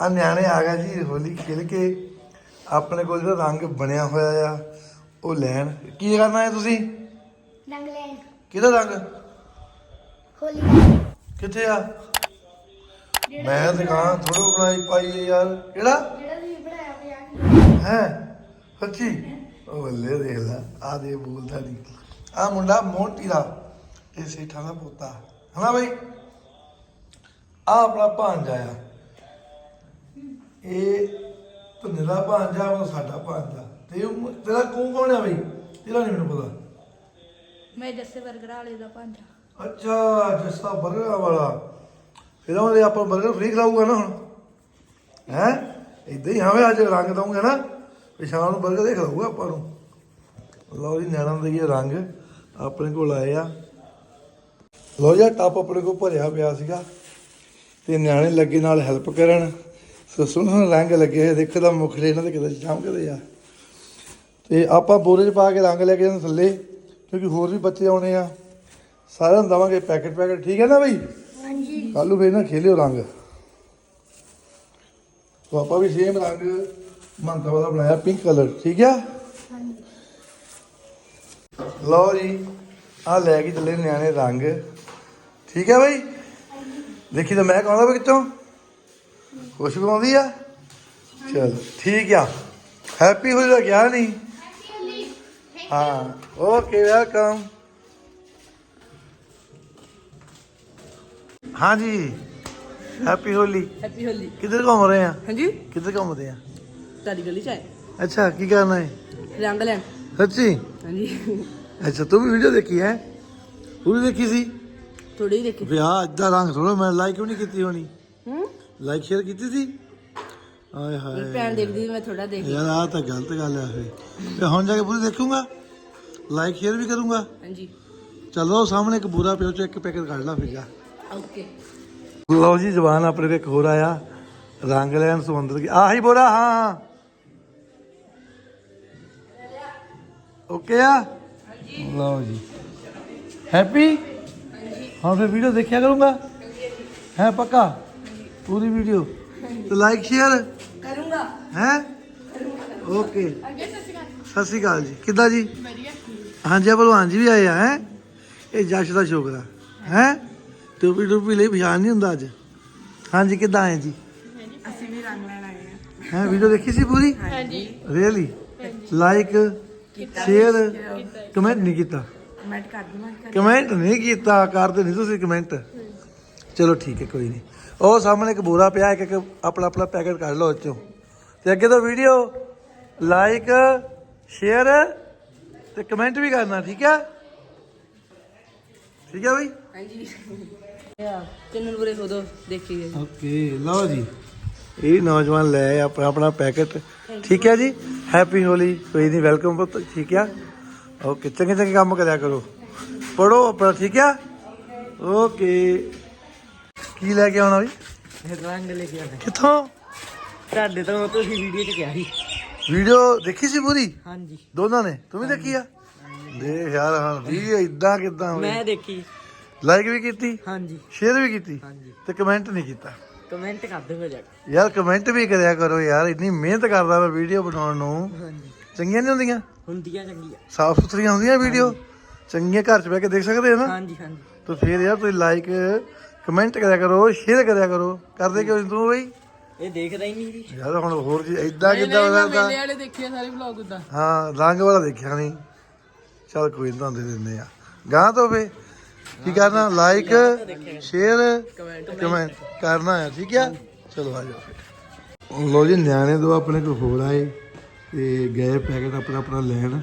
ਆ ਨਿਆਣੇ ਆ ਗਿਆ ਜੀ ਹੋਲੀ ਖੇਲ ਕੇ ਆਪਣੇ ਕੋਲ ਜਿਹੜਾ ਰੰਗ ਬਣਿਆ ਹੋਇਆ ਆ ਉਹ ਲੈਣ। ਕੀ ਕਰਨਾ ਹੈ ਤੁਸੀਂ? ਰੰਗ ਲੈਣ। ਕਿਹਦਾ ਰੰਗ? ਹੋਲੀ। ਕਿੱਥੇ ਆ? ਮੈਂ ਦੁਕਾਨ ਥੋੜੋ ਬਣਾਈ ਪਾਈ ਯਾਰ। ਕਿਹੜਾ? ਜਿਹੜਾ ਤੁਸੀਂ ਬਣਾਇਆ ਪਿਆ ਹੈ। ਸੱਚੀ? ਉਹ ਬੱਲੇ ਦੇਖ ਲੈ ਆ ਦੇ ਬੋਲਦਾ ਨਹੀਂ। ਆ ਮੁੰਡਾ ਮੋਂਟੀ ਦਾ ਇਹ ਸੇਠਾਂ ਦਾ ਪੋਤਾ। ਹਨਾ ਬਈ? ਆ ਆਪਣਾ ਭਾਂਜਾ ਆ। ਇਹ ਧੁੰਨੇ ਦਾ ਭਾਂਜਾ ਸਾਡਾ ਭਾਂਜਾ। ਤੇ ਉਹ ਤੇਰਾ ਕੌਣ ਕੌਣ ਆ ਬਈ? ਤੇਰਾ ਨਹੀਂ ਮੈਨੂੰ ਪਤਾ। ਮੈਂ ਜੱਸੇ ਬਰਗਰ ਵਾਲੇ ਦਾ ਭਾਂਜਾ। ਅੱਛਾ ਜੱਸਾ ਬਰਗਰ ਵਾਲਾ। ਫਿਰ ਉਹਦੇ ਆਪਾਂ ਬਰਗਰ ਫ੍ਰੀ ਖਿਲਾਊਗਾ ਨਾ ਹੁਣ। ਹੈ? ਇਦਾਂ ਹੀ ਹਾਂ ਅੱਜ ਰੰਗ ਦਊਗਾ ਨਾ ਵੀ ਸ਼ਾਮ ਨੂੰ ਬਰਗਰ ਦੇ ਖਿਲਾਊਗਾ ਆਪਾਂ ਨੂੰ। ਲਓ ਜੀ ਨੈਣਾ ਦੇ ਇਹ ਰੰਗ ਆਪਣੇ ਕੋਲ ਆਏ ਆ। ਲਓ ਜੀ ਟੱਪ ਆਪਣੇ ਕੋਲ ਭਰਿਆ ਪਿਆ ਸੀਗਾ। ਤੇ ਨਿਆਣੇ ਲੱਗੇ ਨਾਲ ਹੈਲਪ ਕਰਨ। ਸੋ ਸੋਹਣਾ ਰੰਗ ਲੱਗੇ ਹੋਏ ਦੇਖੋ ਤਾਂ ਮੁਖੜੇ ਇਹਨਾਂ ਦੇ ਕਿਤੇ ਚਮਕਦੇ ਆ। ਤੇ ਆਪਾਂ ਬੋਰੇ 'ਚ ਪਾ ਕੇ ਰੰਗ ਲੈ ਕੇ ਜਾਂਦੇ ਥੱਲੇ ਕਿਉਂਕਿ ਹੋਰ ਵੀ ਬੱਚੇ ਆਉਣੇ ਆ। ਸਾਰਿਆਂ ਨੂੰ ਦਵਾਂਗੇ ਪੈਕਟ ਪੈਕਟ ਠੀਕ ਹੈ ਨਾ ਬਈ? ਹਾਂਜੀ। ਕੱਲ ਨੂੰ ਫੇਰ ਨਾ ਖੇਲਿਓ ਰੰਗ। तो ਆਪਾਂ ਵੀ ਸੇਮ ਰੰਗ ਮੰਤਾ ਵਾਲਾ ਬਣਾਇਆ ਪਿੰਕ ਕਲਰ ਠੀਕ ਆ? ਲਓ ਜੀ ਆ ਲੈ ਕੇ ਚੱਲੇ ਨਿਆਣੇ ਰੰਗ। ਠੀਕ ਹੈ ਬਈ? ਦੇਖੀ ਤਾਂ ਮੈਂ ਕਹਾਂਗਾ ਵੀ ਕਿੱਥੋਂ? ਖੁਸ਼ਬੂ ਆਉਂਦੀ ਆ? ਚਲ ਠੀਕ ਆ। ਹੈਪੀ ਹੋਲੀ ਦਾ ਗਿਆ ਨਹੀਂ? ਹਾਂ ਓਕੇ ਵੈਲਕਮ ਹਾਂਜੀ ਹੈਪੀ ਹੋਲੀ ਹੈਪੀ ਹੋਲੀ ਕਿੱਧਰ ਘੁੰਮ ਰਹੇ ਆ? ਹਾਂਜੀ। ਕਿੱਧਰ ਘੁੰਮਦੇ ਆ? ਤੁਹਾਡੀ ਗਲੀ ਚ ਆਏ। ਅੱਛਾ ਕੀ ਕਰਨਾ ਹੈ? ਰੰਗ ਲੈਣ। ਸੱਚੀ? ਹਾਂਜੀ। ਅੱਛਾ ਤੂੰ ਵੀ ਵੀਡੀਓ ਦੇਖੀ ਹੈ? ਪੂਰੀ ਦੇਖੀ ਸੀ? ਥੋੜੀ ਹੀ ਦੇਖੀ। ਵਿਆਹ ਇਦਾਂ ਰੰਗ ਥੋੜਾ ਮੈਂ ਲਾਈਕ ਵੀ ਨਹੀਂ ਕੀਤੀ ਹੋਣੀ। ਹੂੰ? ਲਾਈਕ ਸ਼ੇਅਰ ਕੀਤੀ ਸੀ? ਆਏ ਹਾਏ। ਭੈਣ ਦੇਖਦੀ ਮੈਂ ਥੋੜਾ ਦੇਖ ਯਾਰ ਆ ਤਾਂ ਗਲਤ ਗੱਲ ਆ ਫੇ ਤੇ ਹੁਣ ਜਾ ਕੇ ਪੂਰੀ ਦੇਖੂੰਗਾ? ਲਾਈਕ ਸ਼ੇਅਰ ਵੀ ਕਰੂੰਗਾ? ਹਾਂਜੀ। ਚਲੋ ਸਾਹਮਣੇ ਇੱਕ ਬੂਰਾ ਪਿਓ ਚ ਇੱਕ ਪੈਕਟ ਕੱਢ ਲਾ ਫਿਰ ਜਾ। ਓਕੇ ਲਓ ਜੀ ਜਵਾਨ ਆਪਣੇ ਤੇ ਇੱਕ ਹੋਰ ਆਇਆ। ਰੰਗ ਲੈਣ ਸਮੁੰਦਰ ਕੀ ਆਹੀ ਬੋਰਾ ਹਾਂ ਹਾਂ। ਓਕੇ ਆ? ਲਓ ਜੀ। ਹੈਪੀ ਹਾਂ ਫਿਰ ਵੀਡੀਓ ਦੇਖਿਆ ਕਰੂੰਗਾ? ਹੈ ਪੱਕਾ? ਪੂਰੀ ਵੀਡੀਓ ਤੇ ਲਾਈਕ ਸ਼ੇਅਰ ਕਰੂੰਗਾ। ਹੈ? ਓਕੇ ਸਤਿ ਸ਼੍ਰੀ ਅਕਾਲ। ਜੀ। ਕਿੱਦਾਂ ਜੀ? ਹਾਂਜੀ ਭਲਵਾਨ ਜੀ ਵੀ ਆਏ ਆ ਹੈ? ਇਹ ਜਸ਼ ਦਾ ਛੋਕਰਾ ਹੈ? ਟੋਪੀ ਟੋਪੀ ਲਈ ਪਛਾਣ ਨਹੀਂ ਹੁੰਦਾ ਅੱਜ। ਹਾਂਜੀ ਕਿੱਦਾਂ ਆਏ ਜੀ? ਅਸੀਂ ਵੀ ਰੰਗ ਲੈਣ ਆਏ ਆ। ਹੈ ਵੀਡੀਓ ਦੇਖੀ ਸੀ ਪੂਰੀ? ਹਾਂਜੀ। ਰੀਅਲੀ ਲਾਈਕ ਸ਼ੇਅਰ ਕਮੈਂਟ ਨਹੀਂ ਕੀਤਾ। ਕਮੈਂਟ ਕਰ ਦਵਾਂ ਕਮੈਂਟ ਨਹੀਂ ਕੀਤਾ ਕਰਦੇ ਨਹੀਂ ਤੁਸੀਂ ਕਮੈਂਟ ਚਲੋ ਠੀਕ ਹੈ ਕੋਈ ਨਹੀਂ। ਉਹ ਸਾਹਮਣੇ ਇੱਕ ਬੋਰਾ ਪਿਆ ਇੱਕ ਇੱਕ ਆਪਣਾ ਆਪਣਾ ਪੈਕੇਟ ਕੱਢ ਲਓ ਉੱਚੋਂ ਤੇ ਅੱਗੇ ਤੋਂ ਵੀਡੀਓ ਲਾਈਕ ਸ਼ੇਅਰ ਤੇ ਕਮੈਂਟ ਵੀ ਕਰਨਾ ਠੀਕ ਹੈ ਠੀਕ ਹੈ ਬਈ? ਹਾਂਜੀ। ਚੈਨਲ ਉਰੇ ਖੋਦੋ ਦੇਖੀਏ। ਓਕੇ ਲਓ ਜੀ। ਇਹ ਨੌਜਵਾਨ ਲੈ ਆਪਣਾ ਆਪਣਾ ਪੈਕੇਟ। ਠੀਕ ਹੈ ਜੀ? ਹੈਪੀ ਹੋਲੀ ਕੋਈ ਨਹੀਂ ਵੈਲਕਮ ਪੁੱਤ ਠੀਕ ਆ? ਓਕੇ ਚੰਗੇ ਚੰਗੇ ਕੰਮ ਕਰਿਆ ਕਰੋ। ਪੜੋ ਆਪਣਾ ਠੀਕ ਆ? ਓਕੇ। ਕੀ ਲੈ ਕੇ ਆਉਣਾ ਵੀ? ਰੰਗ ਲੈ ਕੇ ਆਏ ਕਿੱਥੋਂ? ਤੁਹਾਡੇ ਤੋਂ ਤੁਸੀਂ ਵੀਡੀਓ ਚ ਕਿਹਾ ਸੀ। ਵੀਡੀਓ ਦੇਖੀ ਸੀ ਪੂਰੀ? ਹਾਂਜੀ। ਦੋਨਾਂ ਨੇ? ਤੂੰ ਵੀ ਦੇਖੀ ਆ? ਦੇਖ ਯਾਰ ਹਾਂ ਵੀਡੀਓ ਇਦਾਂ ਕਿਦਾਂ ਹੋਈ? ਮੈਂ ਦੇਖੀ। ਲਾਈਕ ਵੀ ਕੀਤੀ? ਹਾਂਜੀ। ਸ਼ੇਅਰ ਵੀ ਕੀਤੀ? ਹਾਂਜੀ। ਤੇ ਕਮੈਂਟ ਨਹੀਂ ਕੀਤਾ? ਕਮੈਂਟ ਕਰ ਦਿਓ ਜਾ ਕੇ। ਯਾਰ ਕਮੈਂਟ ਵੀ ਕਰਿਆ ਕਰੋ ਯਾਰ ਇੰਨੀ ਮਿਹਨਤ ਕਰਦਾ ਮੈਂ ਵੀਡੀਓ ਬਣਾਉਣ ਨੂੰ। ਹਾਂਜੀ। ਚੰਗੀਆਂ ਨਹੀਂ ਹੁੰਦੀਆਂ? ਹੁੰਦੀਆਂ ਚੰਗੀਆਂ। ਸਾਫ਼ ਸੁਥਰੀਆਂ ਹੁੰਦੀਆਂ ਵੀਡੀਓ? ਚੰਗੀਆਂ ਘਰ 'ਚ ਬਹਿ ਕੇ ਦੇਖ ਸਕਦੇ ਹੋ ਨਾ? ਹਾਂਜੀ ਹਾਂਜੀ। ਤਾਂ ਫਿਰ ਯਾਰ ਤੁਸੀਂ ਲਾਈਕ ਕਮੈਂਟ ਕਰਿਆ ਕਰੋ ਸ਼ੇਅਰ ਕਰਿਆ ਕਰੋ। ਕਰਦੇ ਕਿਉਂ ਤੂੰ ਬਈ? ਇਹ ਦੇਖਦਾ ਹੀ ਨਹੀਂ ਜੀ ਯਾਰ ਹੁਣ ਹੋਰ ਜੀ ਇਦਾਂ ਕਿੱਦਾਂ ਬਦਲਦਾ ਵਾਲੇ ਦੇਖਿਆ ਸਾਰੇ ਵਲੌਗ ਉਦਾਂ। ਹਾਂ ਰੰਗ ਵਾਲਾ ਦੇਖਿਆ ਨਹੀਂ ਚਲ ਕੋਈ ਨੀ ਦੇ ਦਿੰਦੇ ਆ। ਗਾਂ ਤੋਂ ਫੇ ਕੀ ਕਰਨਾ? ਲਾਈਕ ਸ਼ੇਅਰ ਕਮੈਂਟ ਕਰਨਾ ਹੈ ਠੀਕ ਹੈ ਚਲੋ ਆ ਜਾਓ ਫਿਰ। ਲੋ ਜੀ ਨਿਆਣੇ ਦੋ ਆਪਣੇ ਕੋਲ ਹੋਰ ਆਏ ਤੇ ਗਏ ਪੈਕਟ ਆਪਣਾ ਆਪਣਾ ਲੈਣ।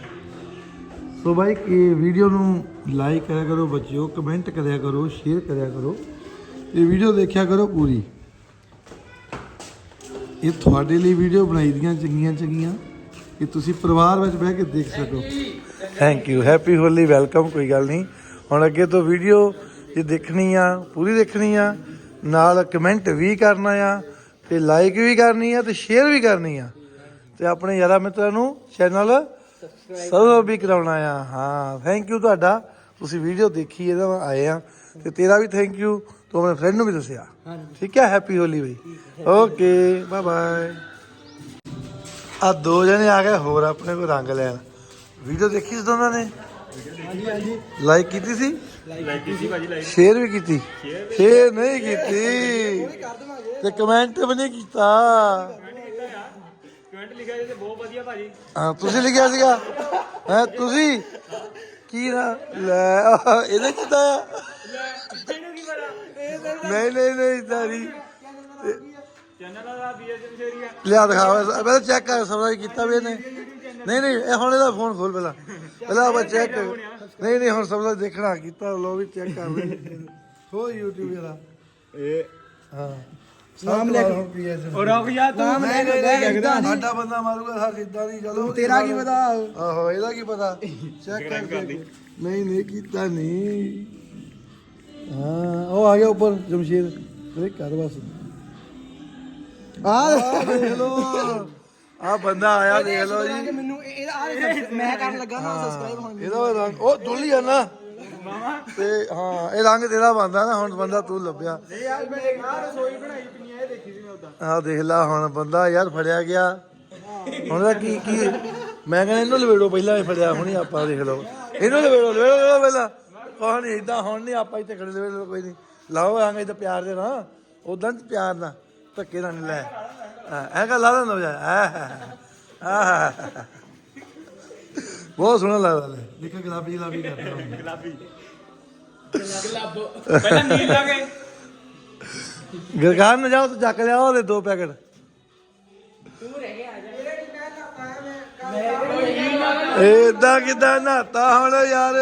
ਸੋ ਬਾਈ ਇਹ ਵੀਡੀਓ ਨੂੰ ਲਾਈਕ ਕਰਿਆ ਕਰੋ ਬੱਚਿਓ ਕਮੈਂਟ ਕਰਿਆ ਕਰੋ ਸ਼ੇਅਰ ਕਰਿਆ ਕਰੋ। ਇਹ ਵੀਡੀਓ ਦੇਖਿਆ ਕਰੋ ਪੂਰੀ। ਇਹ ਤੁਹਾਡੇ ਲਈ ਵੀਡੀਓ ਬਣਾਈ ਦੀਆਂ ਚੰਗੀਆਂ ਚੰਗੀਆਂ ਕਿ ਤੁਸੀਂ ਪਰਿਵਾਰ ਵਿੱਚ ਬਹਿ ਕੇ ਦੇਖ ਸਕੋ। Thank you happy Holi welcome ਕੋਈ ਗੱਲ ਨਹੀਂ। ਹੁਣ ਅੱਗੇ ਤੋਂ ਵੀਡੀਓ ਜੇ ਦੇਖਣੀ ਆ, ਪੂਰੀ ਦੇਖਣੀ ਆ, ਨਾਲ ਕਮੈਂਟ ਵੀ ਕਰਨਾ ਆ ਤੇ ਲਾਈਕ ਵੀ ਕਰਨੀ ਆ ਤੇ ਸ਼ੇਅਰ ਵੀ ਕਰਨੀ ਆ। ਤੇ ਆਪਣੇ ਯਾਰਾ ਮਿੱਤਰਾਂ ਨੂੰ ਚੈਨਲ ਸਬਸਕ੍ਰਾਈਬ ਵੀ ਕਰਾਉਣਾ ਆ। ਹਾਂ ਥੈਂਕ ਯੂ ਤੁਹਾਡਾ। ਤੁਸੀਂ ਵੀਡੀਓ ਦੇਖੀ, ਇਹਦਾ ਆਏ ਆ। ਤੇ ਤੇਰਾ ਵੀ ਥੈਂਕ ਯੂ ਤੂੰ ਆਪਣੇ ਫਰੈਂਡ ਨੂੰ ਵੀ ਦੱਸਿਆ ਹਾਂਜੀ ਠੀਕ ਹੈ ਹੈਪੀ ਹੋਲੀ ਬਈ ਓਕੇ ਬਾਏ ਬਾਏ ਆ ਦੋ ਜਣੇ ਆ ਗਏ ਹੋਰ ਆਪਣੇ ਕੋਲ ਰੰਗ ਲੈਣ ਵੀਡੀਓ ਦੇਖੀ ਸੀ ਦੋਨਾਂ ਨੇ ਹਾਂਜੀ ਹਾਂਜੀ ਲਾਈਕ ਕੀਤੀ ਸੀ ਲਾਈਕ ਕੀਤੀ ਭਾਜੀ ਲਾਈਕ ਸ਼ੇਅਰ ਵੀ ਕੀਤੀ ਸ਼ੇਅਰ ਨਹੀਂ ਕੀਤੀ ਕਰ ਦੇਵਾਂਗੇ ਤੇ ਕਮੈਂਟ ਵੀ ਨਹੀਂ ਕੀਤਾ ਕਮੈਂਟ ਲਿਖਿਆ ਜੇ ਬਹੁਤ ਵਧੀਆ ਭਾਜੀ ਹਾਂ ਤੁਸੀਂ ਲਿਖਿਆ ਸੀਗਾ ਹੈ ਤੁਸੀਂ ਕੀ ਨਾ ਲੈ ਆਹ, ਇਹਦੇ ਕਿਦਾਂ ਆ ਇਹਨੂੰ ਕੀ ਪਤਾ ਨਹੀਂ ਨਹੀਂ ਨਹੀਂ ਦਾਰੀ ਚੈਨਲ ਦਾ ਬੀਐਸ ਮਸ਼ੇਰੀਆ ਲਿਆ ਦਿਖਾਵਾ ਪਹਿਲਾਂ ਚੈੱਕ ਕਰ ਸਬਸਕ੍ਰਾਈਬ ਕੀਤਾ ਵੀ ਇਹਨੇ। ਨਹੀਂ ਨਹੀਂ ਇਹ ਹੁਣ ਇਹਦਾ ਫੋਨ ਖੋਲ ਪਹਿਲਾਂ। ਪਹਿਲਾਂ ਆਪਾਂ ਚੈੱਕ ਨਹੀਂ ਨਹੀਂ ਹੁਣ ਸਬਸਕ੍ਰਾਈਬ ਦੇਖਣਾ ਕੀਤਾ ਲੋ ਵੀ ਚੈੱਕ ਕਰ ਲੈ ਹੋ YouTube ਇਹਦਾ ਇਹ ਹਾਂ। ਨਾਮ। ਉਹ ਰੁਕ ਜਾ ਤੂੰ ਸਾਡਾ ਬੰਦਾ ਮਾਰੂਗਾ ਸਰ ਇਦਾਂ ਦੀ ਚਲੋ। ਤੇਰਾ ਕੀ ਪਤਾ? ਆਹੋ ਇਹਦਾ ਕੀ ਪਤਾ? ਚੈੱਕ ਕਰ ਨਹੀਂ ਨਹੀਂ ਕੀਤਾ ਨਹੀਂ। ਹਾਂ ਉਹ ਆ ਗਿਆ ਉੱਪਰ ਜਮਸ਼ੀਰ ਕਲਿੱਕ ਕਰ ਬਸ। ਆ ਦੇਖ ਲੋ ਆ ਬੰਦਾ ਆਇਆ ਦੇਖ ਲੋ ਜੀ। ਮੈਨੂੰ ਇਹ ਆ ਮੈਂ ਕਰਨ ਲੱਗਾ ਨਾ ਸਬਸਕ੍ਰਾਈਬ ਹੁਣ ਇਹਦਾ ਰੰਗ ਉਹ ਡੁੱਲੀ ਆ ਨਾ। ਤੇ ਹਾਂ ਇਹ ਰੰਗ ਤੇਰਾ ਬੰਦਾ ਨਾ ਹੁਣ ਬੰਦਾ ਤੂੰ ਲੱਭਿਆ। ਯਾਰ ਮੈਂ ਦੇਖ ਆ ਰਸੋਈ ਬਣਾਈ ਪਿੰਨੀਆਂ ਇਹ ਦੇਖੀ ਸੀ ਮੈਂ ਉਦਾਂ। ਆਹ ਦੇਖ ਲਾ ਹੁਣ ਬੰਦਾ ਯਾਰ ਫੜਿਆ ਗਿਆ। ਹੁਣ ਇਹਦਾ ਕੀ ਕੀ ਮੈਂ ਕਹਿੰਦਾ ਇਹਨੂੰ ਲਵੇੜੋ ਪਹਿਲਾਂ ਹੀ ਫੜਿਆ ਹੁਣੀ ਆਪਾਂ ਦੇਖ ਲਓ। ਇਹਨੂੰ ਲਵੇੜੋ ਲਵੇੜੋ ਲਵੇੜੋ ਪਹਿਲਾਂ। ਕੋਹ ਨਹੀਂ ਇਦਾਂ ਹੁਣ ਨਹੀਂ ਆਪਾਂ ਇੱਥੇ ਖੜੇ ਲਵੇੜੋ ਕੋਈ ਨਹੀਂ ਲਾਓ ਆਂਗੇ ਤਾਂ ਪਿਆਰ ਦੇ ਨਾ ਉਦਾਂ ਪਿਆਰ ਨਾਲ ਧੱਕੇ ਨਾਲ ਨੀ ਲੈ। ਐਂ ਕਹ ਲਾ ਲੈਂਦਾ ਬਜਾ ਆਹ ਬਹੁਤ ਸੋਹਣਾ ਲੱਗਦਾ ਲੈ। ਦੇਖੋ ਗੁਲਾਬੀ ਗੁਲਾਬੀ ਕਰਦਾ। ਗੁਲਾਬੀ। ਪਹਿਲਾਂ ਨੀਲ ਲਾਗੇ ਗਰਗਾਨ ਨਾ ਜਾਓ ਤਾਂ ਚੱਕ ਲਿਆ ਉਹਦੇ ਦੋ ਪੈਕਟ। ਏਦਾਂ ਕਿਦਾਂ ਨਹਾਤਾ ਹੁਣ ਯਾਰ?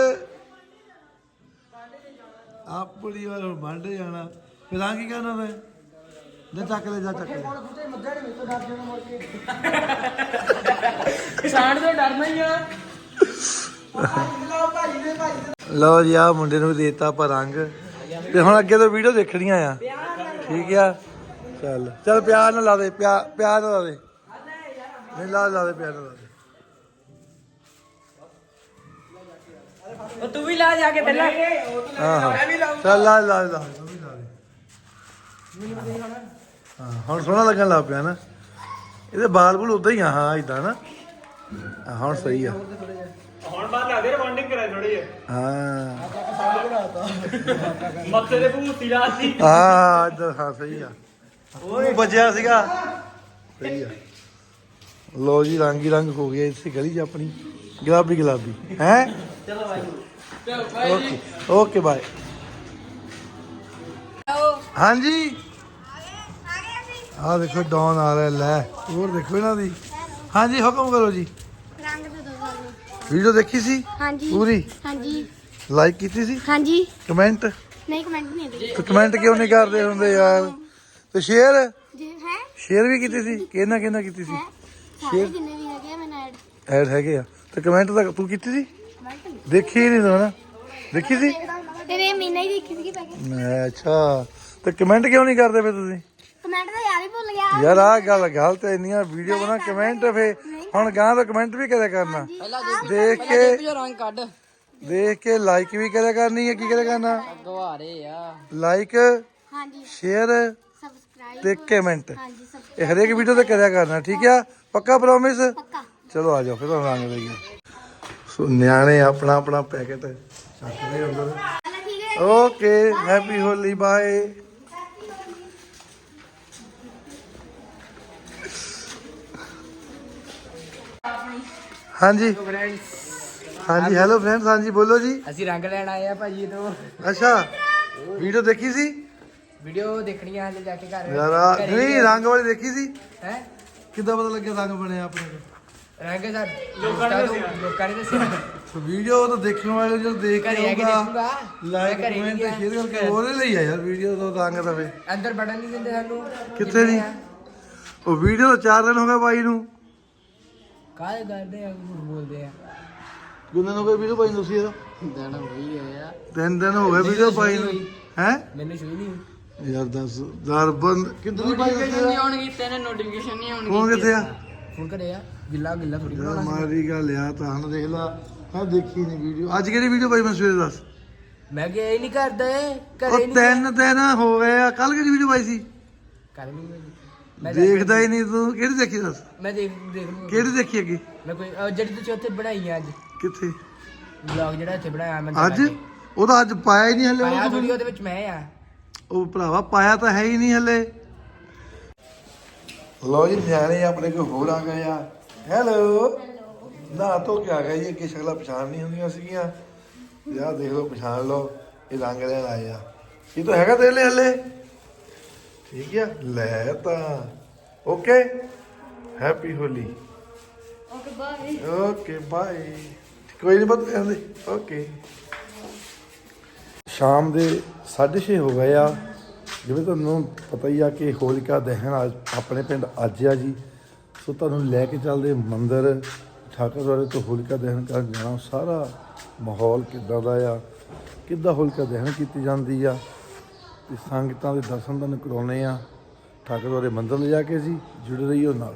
ਆਪਣੀ ਵਾਰ ਹੁਣ ਜਾਣਾ। ਫਿਰ ਆ ਕੀ ਕਰਨਾ ਮੈਂ? ਜਾ ਚੱਕ ਲੈ ਜਾ ਚੱਕ ਲੈ। ਕਿਸਾਨ ਤੋਂ ਡਰਨਾ ਹੀ ਆ। ਲਓ ਜੀ ਆ ਮੁੰਡੇ ਨੂੰ ਵੀ ਦੇਤਾ ਆਪਾਂ ਰੰਗ। ਤੇ ਹੁਣ ਅੱਗੇ ਤੋਂ ਵੀਡੀਓ ਦੇਖਣੀਆਂ ਆ। ਠੀਕ ਆ? ਚੱਲ। ਚੱਲ ਪਿਆਰ ਨਾਲ ਲਾ ਦੇ ਪਿਆਰ ਪਿਆਰ ਨਾਲ ਲਾ ਦੇ। ਨਹੀਂ ਲਾ ਲਾ ਦੇ ਪਿਆਰ ਨਾਲ ਲਾ ਦੇ। ਉਹ ਤੂੰ ਵੀ ਲਾ ਜਾ ਕੇ ਪਹਿਲਾਂ। ਹਾਂ ਹਾਂ। ਚੱਲ ਲਾ ਲਾ ਲਾ ਤੂੰ ਵੀ ਲਾ ਦੇ। ਹਾਂ ਹੁਣ ਸੋਹਣਾ ਲੱਗਣ ਲੱਗ ਪਿਆ ਨਾ। ਇਹਦੇ ਬਾਲ ਬੁਲ ਉਦਾਂ ਹੀ ਆ ਹਾਂ ਇਦਾਂ ਨਾ। ਹਾਂ, ਹੁਣ ਸਹੀ ਆ। ਹੁਣ ਬਾਅਦ ਲੱਗਦੇ ਰਿਵਾਂਡਿੰਗ ਕਰਾਈ ਥੋੜੀ ਜਿਹੀ। ਹਾਂ। ਮੱਥੇ ਦੇ ਭੂਤੀ ਰਾਤੀ ਹਾਂ ਇੱਧਰ ਹਾਂ ਸਹੀ ਆ। ਉਹ ਬਚਿਆ ਸੀਗਾ। ਸਹੀ ਆ। ਲੋ ਜੀ ਰੰਗ ਹੀ ਰੰਗ ਹੋ ਗਿਆ ਇਸੇ ਗਲੀ 'ਚ ਆਪਣੀ। ਗੁਲਾਬੀ ਗੁਲਾਬੀ ਹੈ? ਚਲੋ ਭਾਈ ਓਕੇ। Okay bye. ਹਾਂਜੀ। ਆ ਦੇਖੋ ਡੌਨ ਆ ਰਿਹਾ ਲੈ। ਹੋਰ ਦੇਖੋ ਇਹਨਾਂ ਦੀ। ਹਾਂਜੀ ਹੁਕਮ ਕਰੋ ਜੀ। ਰੰਗ ਦੇ ਦੋ ਸਾਨੂੰ ਵੀਡੀਓ ਦੇਖੀ ਸੀ? ਹਾਂਜੀ। ਪੂਰੀ? ਹਾਂਜੀ। ਲਾਈਕ ਕੀਤੀ ਸੀ? ਹਾਂਜੀ। ਕਮੈਂਟ ਨਹੀਂ ਕਮੈਂਟ ਨਹੀਂ ਦੇ ਤੇ ਕਮੈਂਟ ਕਿਉਂ ਨਹੀਂ ਕਰਦੇ ਹੁੰਦੇ ਯਾਰ? ਤੇ ਸ਼ੇਅਰ ਜੀ ਹੈ? ਸ਼ੇਅਰ ਵੀ ਕੀਤੀ ਸੀ? ਕਿਹਨਾਂ ਕਿਹਨਾਂ ਕੀਤੀ ਸੀ? ਸਾਰੇ ਜਿੰਨੇ ਵੀ ਹੈਗੇ ਆ, ਮੈਂ ਐਡ ਐਡ ਹੈਗੇ ਆ। ਤੇ ਕਮੈਂਟ ਤਾਂ ਤੂੰ ਕੀਤੀ ਸੀ? ਦੇਖੀ ਹੀ ਨਹੀਂ ਤੂੰ ਨਾ ਦੇਖੀ ਸੀ? ਤੇਰੇ ਮਹੀਨਾ ਹੀ ਦੇਖੀ ਸੀਗੀ ਪੈਕੇ ਮੈਂ ਅੱਛਾ ਤੇ ਕਮੈਂਟ ਕਿਉਂ ਨਹੀਂ ਕਰਦੇ ਫੇ ਤੁਸੀਂ? ਕਮੈਂਟ ਤਾਂ ਯਾਰ ਹੀ ਭੁੱਲ ਗਿਆ। ਯਾਰ ਆਹ ਗੱਲ ਗਲਤ ਹੈ ਇੰਨੀਆਂ ਵੀਡੀਓ ਬਣਾ ਕਮੈਂਟ ਫੇ ਹੁਣ ਗਾਂ ਤਾਂ ਕਮੈਂਟ ਵੀ ਕਰਿਆ ਕਰਨਾ। ਦੇਖ ਕੇ ਜੋ ਰੰਗ ਕੱਢ। ਦੇਖ ਕੇ ਲਾਈਕ ਵੀ ਕਰਿਆ ਕਰਨੀ ਹੈ ਕੀ ਕਰਿਆ ਕਰਨਾ? ਗਵਾਰੇ ਆ। ਲਾਈਕ ਹਾਂਜੀ। ਸ਼ੇਅਰ ਸਬਸਕ੍ਰਾਈਬ ਤੇ ਕਮੈਂਟ ਹਾਂਜੀ ਇਹ ਹਰੇਕ ਵੀਡੀਓ ਤੇ ਕਰਿਆ ਕਰਨਾ ਠੀਕ ਆ? ਪੱਕਾ ਪ੍ਰੋਮਿਸ ਪੱਕਾ। ਚਲੋ ਆ ਜਾਓ ਫਿਰ ਤੁਹਾਨੂੰ ਰੰਗ ਦੇਈਏ ਸੋ ਨਿਆਣੇ ਆਪਣਾ ਆਪਣਾ ਪੈਕੇਟ ਚੱਕਦੇ ਅੰਦਰ। ਓਕੇ ਹੈਪੀ ਹੋਲੀ ਬਾਏ ਹਾਂਜੀ। ਹਾਂਜੀ ਹੈਲੋ ਫਰੈਂਡਸ ਹਾਂਜੀ ਬੋਲੋ ਜੀ। ਅਸੀਂ ਰੰਗ ਲੈਣ ਆਏ ਆ ਭਾਜੀ ਤੋਂ। ਅੱਛਾ ਵੀਡੀਓ ਦੇਖੀ ਸੀ? ਵੀਡੀਓ ਦੇਖਣੀ ਆ ਹਲੇ ਜਾ ਕੇ ਘਰ। ਯਾਰ ਨਹੀਂ ਰੰਗ ਵਾਲੀ ਦੇਖੀ ਸੀ। ਹੈ? ਕਿੱਦਾਂ ਪਤਾ ਲੱਗਿਆ ਰੰਗ ਬਣਿਆ ਆਪਣੇ ਕੋਲ? ਰੰਗ ਸਰ। ਲੋਕਾਂ ਨੇ ਦੱਸਿਆ। ਲੋਕਾਂ ਨੇ ਦੱਸਿਆ। ਵੀਡੀਓ ਤਾਂ ਦੇਖਣ ਵਾਲੇ ਜਦੋਂ ਦੇਖ ਘਰੇ ਆ ਕੇ ਦੇਖੂਗਾ। ਲਾਈਕ ਮੈਂ ਘਰੇ ਕਮੈਂਟ ਨਹੀਂ ਸ਼ੇਅਰ। ਕਰਕੇ ਉਹਦੇ ਲਈ ਆ ਯਾਰ ਵੀਡੀਓ ਤੋਂ ਰੰਗ ਦਵੇ। ਅੰਦਰ ਬਟਨ ਨਹੀਂ ਦਿੰਦੇ ਸਾਨੂੰ। ਕਿੱਥੇ ਨਹੀਂ? ਉਹ ਵੀਡੀਓ ਤਾਂ 4 ਦਿਨ ਹੋ ਗਏ ਬਾਈ ਨੂੰ। ਕਾਹਦੇ ਕਰਦੇ ਆ? ਝੂਠ ਬੋਲਦੇ ਆ। ਦਿਨ ਹੋ ਗਏ ਵੀਡੀਓ ਪਾਈ ਨੂੰ ਤੁਸੀਂ ਇਹਦਾ? ਦਿਨ ਹੋਈ ਹੋਇਆ ਤਿੰਨ ਦਿਨ ਹੋ ਗਏ ਵੀਡੀਓ ਪਾਈ ਨੂੰ। ਹੈ। ਮੈਨੂੰ ਸ਼ੋਈ ਨਹੀਂ ਯਾਰ ਦੱਸ ਯਾਰ ਬੰਦ। ਕਿੱਧਰ ਨਹੀਂ ਪਾਈ ਤੁਸੀਂ ਆਉਣਗੀ ਤੈਨੂੰ ਨੋਟੀਫਿਕੇਸ਼ਨ ਨਹੀਂ ਆਉਣਗੀ। ਫੋਨ ਕਿੱਥੇ ਆ? ਫੋਨ ਕਰੇ ਆ। ਗਿੱਲਾ ਗਿੱਲਾ ਥੋੜੀ ਯਾਰ ਮਾਰੀ ਗੱਲ ਆ ਤਾਂ ਹੁਣ ਦੇਖ ਲਾ ਹਾਂ ਦੇਖੀ ਨਹੀਂ ਵੀਡੀਓ ਅੱਜ ਕਿਹੜੀ ਵੀਡੀਓ ਪਾਈ ਮੈਂ ਸਵੇਰੇ ਦੱਸ? ਮੈਂ ਕਿਹਾ ਇਹ ਨਹੀਂ ਕਰਦਾ ਇਹ ਘਰੇ ਉਹ ਨਹੀਂ ਤਿੰਨ ਦਿਨ ਹੋ ਗਏ ਆ ਕੱਲ ਕਿਹੜੀ ਵੀਡੀਓ ਪਾਈ ਸੀ? ਕਰ ਨਹੀਂ ਮੈਂ ਮੈਂ ਦੇਖਦਾ ਹੀ ਨਹੀਂ ਤੂੰ ਕਿਹੜੀ ਦੇਖੀ ਦੱਸ? ਮੈਂ ਦੇਖ ਦੇਖ ਲੂੰਗਾ ਕਿਹੜੀ ਦੇਖੀ ਅੱਗੇ? ਮੈਂ ਕੋਈ ਅਹ ਜਿਹੜੀ ਤੁਸੀਂ ਉੱਥੇ ਬਣਾਈ ਆ ਅੱਜ। ਕਿੱਥੇ? ਵਲੌਗ ਜਿਹੜਾ ਇੱਥੇ ਬਣਾਇਆ ਮੈਂ ਅੱਜ? ਉਹਦਾ ਅੱਜ ਪਾਇਆ ਹੀ ਨਹੀਂ ਹਲੇ ਪਾਇਆ ਥੋੜੀ ਉਹਦੇ ਵਿੱਚ ਮੈਂ ਆ। ਉਹ ਭਰਾਵਾ ਪਾਇਆ ਤਾਂ ਹੈ ਹੀ ਨਹੀਂ ਹਲੇ। ਲੋ ਜੀ ਨਿਆਣੇ ਆਪਣੇ ਕੋਈ ਹੋਰ ਆ ਗਏ ਆ। ਹੈਲੋ ਨਾ ਤੋ ਕੀ ਆ ਗਿਆ ਜੀ ਕਿ ਸ਼ਕਲਾਂ ਪਛਾਣ ਨਹੀਂ ਹੁੰਦੀਆਂ ਸੀਗੀਆਂ। ਯਾ ਦੇਖ ਲਓ ਪਛਾਣ ਲਓ ਇਹ ਰੰਗ ਲੈਣ ਆਏ ਆ। ਇਹ ਤਾਂ ਹੈਗਾ ਤੇਰੇ ਲਈ ਹਲੇ। ਠੀਕ ਆ ਲੈ ਤਾਂ। Okay happy Holi. Okay bye okay bye ਕੋਈ ਨਹੀਂ ਬਤ ਕਹਿੰਦੇ ਓਕੇ ਸ਼ਾਮ ਦੇ 6:30 ਹੋ ਗਏ ਆ। ਜਿਵੇਂ ਤੁਹਾਨੂੰ ਪਤਾ ਹੀ ਆ ਕਿ ਹੋਲਿਕਾ ਦਹਨ ਆਪਣੇ ਪਿੰਡ ਅੱਜ ਆ ਜੀ। ਸੋ ਤੁਹਾਨੂੰ ਲੈ ਕੇ ਚੱਲਦੇ ਮੰਦਿਰ ਠਾਕਰਵਾੜੇ ਤੋਂ ਹੋਲਿਕਾ ਦਹਨ ਕਰਨ ਜਾਣਾ, ਸਾਰਾ ਮਾਹੌਲ ਕਿੱਦਾਂ ਦਾ ਆ, ਕਿੱਦਾਂ ਹੋਲਿਕਾ ਦਹਨ ਕੀਤੀ ਜਾਂਦੀ ਆ, ਤੇ ਸੰਗਤਾਂ ਦੇ ਦਰਸ਼ਨ ਤੁਹਾਨੂੰ ਕਰਾਉਣੇ ਆ ਠਾਕਰਵਾੜੇ ਮੰਦਿਰ ਲਿਜਾ ਕੇ ਜੀ ਜੁੜੇ ਰਹੀਓ ਨਾਲ।